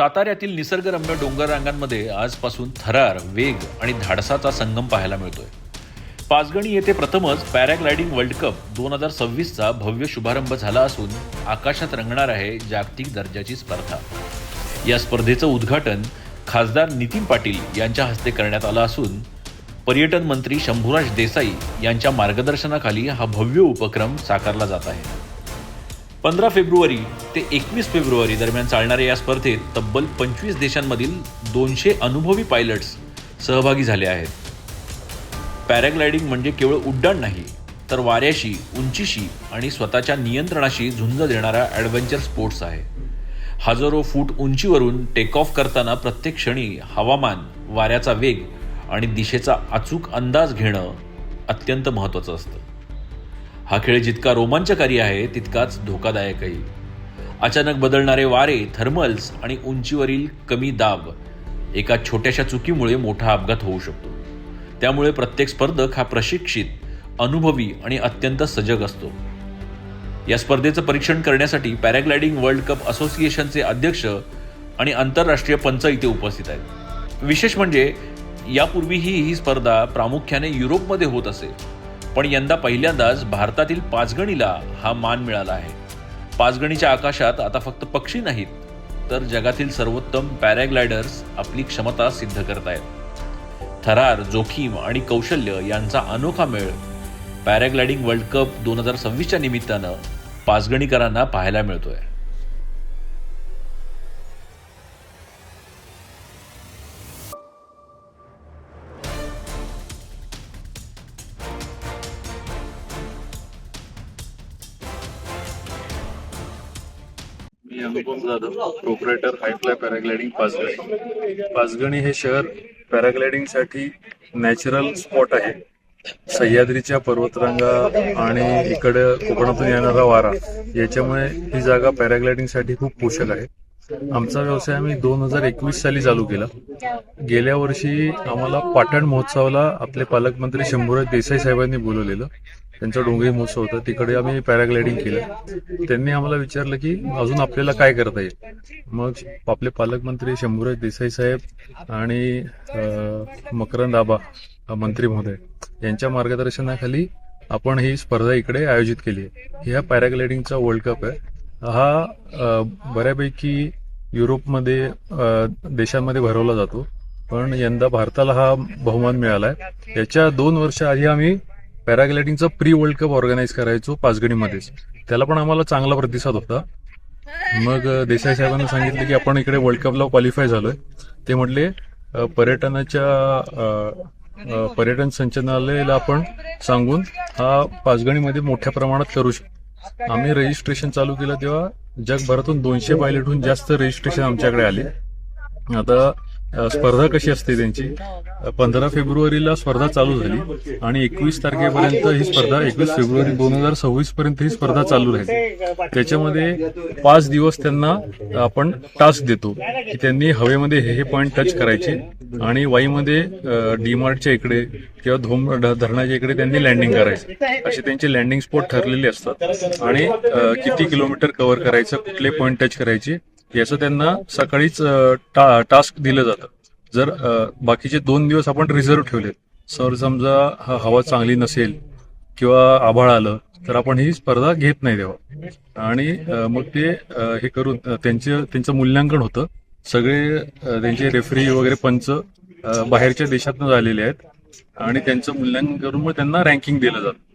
साताऱ्यातील निसर्गरम्य डोंगर रांगांमध्ये आजपासून थरार वेग आणि धाडसाचा संगम पाहायला मिळतोय. पाचगणी येथे प्रथमच पॅराग्लायडिंग वर्ल्ड कप दोन हजार सव्वीसचा भव्य शुभारंभ झाला असून आकाशात रंगणार आहे जागतिक दर्जाची स्पर्धा. या स्पर्धेचं उद्घाटन खासदार नितीन पाटील यांच्या हस्ते करण्यात आलं असून पर्यटन मंत्री शंभूराज देसाई यांच्या मार्गदर्शनाखाली हा भव्य उपक्रम साकारला जात आहे. पंधरा फेब्रुवारी ते एकवीस फेब्रुवारी दरम्यान चालणाऱ्या या स्पर्धेत तब्बल पंचवीस देशांमधील दोनशे अनुभवी पायलट्स सहभागी झाले आहेत. पॅराग्लायडिंग म्हणजे केवळ उड्डाण नाही तर वाऱ्याशी उंचीशी आणि स्वतःच्या नियंत्रणाशी झुंज देणारा ॲडव्हेंचर स्पोर्ट्स आहे. हजारो फूट उंचीवरून टेक ऑफ करताना प्रत्येक क्षणी हवामान वाऱ्याचा वेग आणि दिशेचा अचूक अंदाज घेणं अत्यंत महत्त्वाचं असतं. हा खेळ जितका रोमांचकारी आहे तितकाच धोकादायकही. अचानक बदलणारे वारे थर्मल्स आणि उंचीवरील कमी दाब एका छोट्याशा चुकीमुळे मोठा अपघात होऊ शकतो. त्यामुळे प्रत्येक स्पर्धक हा प्रशिक्षित अनुभवी आणि अत्यंत सजग असतो. या स्पर्धेचं परीक्षण करण्यासाठी पॅराग्लायडिंग वर्ल्ड कप असोसिएशनचे अध्यक्ष आणि आंतरराष्ट्रीय पंच इथे उपस्थित आहेत. विशेष म्हणजे यापूर्वीही ही स्पर्धा प्रामुख्याने युरोपमध्ये होत असे. पण यंदा पहिल्यांदाच भारतातील पाचगणीला हा मान मिळाला आहे. पाचगणीच्या आकाशात आता फक्त पक्षी नाहीत तर जगातील सर्वोत्तम पॅराग्लायडर्स आपली क्षमता सिद्ध करतायत. थरार जोखीम आणि कौशल्य यांचा अनोखा मेळ पॅराग्लायडिंग वर्ल्ड कप दोन हजार सव्वीसच्या निमित्तानं पाचगणीकरांना पाहायला मिळतोय. मी Anupam Jadhav proprietor high fly paragliding Panchgani. Panchgani हे शहर पॅराग्लायडिंगसाठी नॅचरल स्पॉट आहे. सह्याद्रीच्या पर्वतरांगा आणि इकडे कोकणातून येणारा वारा याच्यामुळे ही जागा पॅराग्लायडिंगसाठी खूप पोषक आहे. आमचा व्यवसाय आम्ही दोन हजार एकवीस साली चालू केला. गेल्या वर्षी आम्हाला पाटण महोत्सवाला आपले पालकमंत्री शंभूराज देसाई साहेबांनी बोलवलेलं. त्यांचा डोंगरी महोत्सव होता. तिकडे आम्ही पॅराग्लायडिंग केलं. त्यांनी आम्हाला विचारलं की अजून आपल्याला काय करता येईल? मग आपले पालकमंत्री शंभूराज देसाई साहेब आणि मकरंद आबा मंत्री महोदय यांच्या मार्गदर्शनाखाली आपण ही स्पर्धा इकडे आयोजित केली आहे. ह्या पॅराग्लायडिंगचा वर्ल्ड कप आहे. हा बऱ्यापैकी युरोपमध्ये देशांमध्ये भरवला जातो. पण यंदा भारताला हा बहुमान मिळाला आहे याच्या दोन वर्ष आधी आम्ही पॅराग्लायडिंगचा प्री वर्ल्ड कप ऑर्गनाईज करायचो पाचगणीमध्येच. त्याला पण आम्हाला चांगला प्रतिसाद होता. मग देसाई साहेबांना सांगितलं की आपण इकडे वर्ल्ड कपला क्वालिफाय झालोय. ते म्हटले पर्यटनाच्या पर्यटन संचालनालयाला आपण सांगून हा पाचगणीमध्ये मोठ्या प्रमाणात करू शकतो आम्ही रजिस्ट्रेशन चालू केलं तेव्हा जगभरातून दोनशे पायलटहून जास्त रजिस्ट्रेशन आमच्याकडे आले. आता स्पर्धा कशी असते त्यांची? पंधरा फेब्रुवारीला स्पर्धा चालू झाली आणि एकवीस तारखेपर्यंत ही स्पर्धा एकवीस फेब्रुवारी दोन हजार सव्वीस पर्यंत ही स्पर्धा चालू राहील. त्याच्यामध्ये पाच दिवस त्यांना आपण टास्क देतो की त्यांनी हवेमध्ये हे हे पॉईंट टच करायचे आणि वाईमध्ये डीमार्टच्या इकडे किंवा धोम धरणाच्या इकडे त्यांनी लँडिंग करायचे. असे त्यांचे लँडिंग स्पॉट ठरलेले असतात आणि किती किलोमीटर कव्हर करायचं कुठले पॉईंट टच करायचे याचं त्यांना सकाळीच टा- टास्क दिलं जातं. जर बाकीचे दोन दिवस आपण रिझर्व्ह ठेवलेत सर समजा हवा चांगली नसेल किंवा आभाळ आलं तर आपण ही स्पर्धा घेत नाही तेव्हा. आणि मग ते हे करून त्यांचं त्यांचे त्यांचं मूल्यांकन होतं. सगळे त्यांचे रेफरी वगैरे पंच बाहेरच्या देशातनं झालेले आहेत. आणि त्यांचं मूल्यांकन करून मग त्यांना रँकिंग दिलं जातं.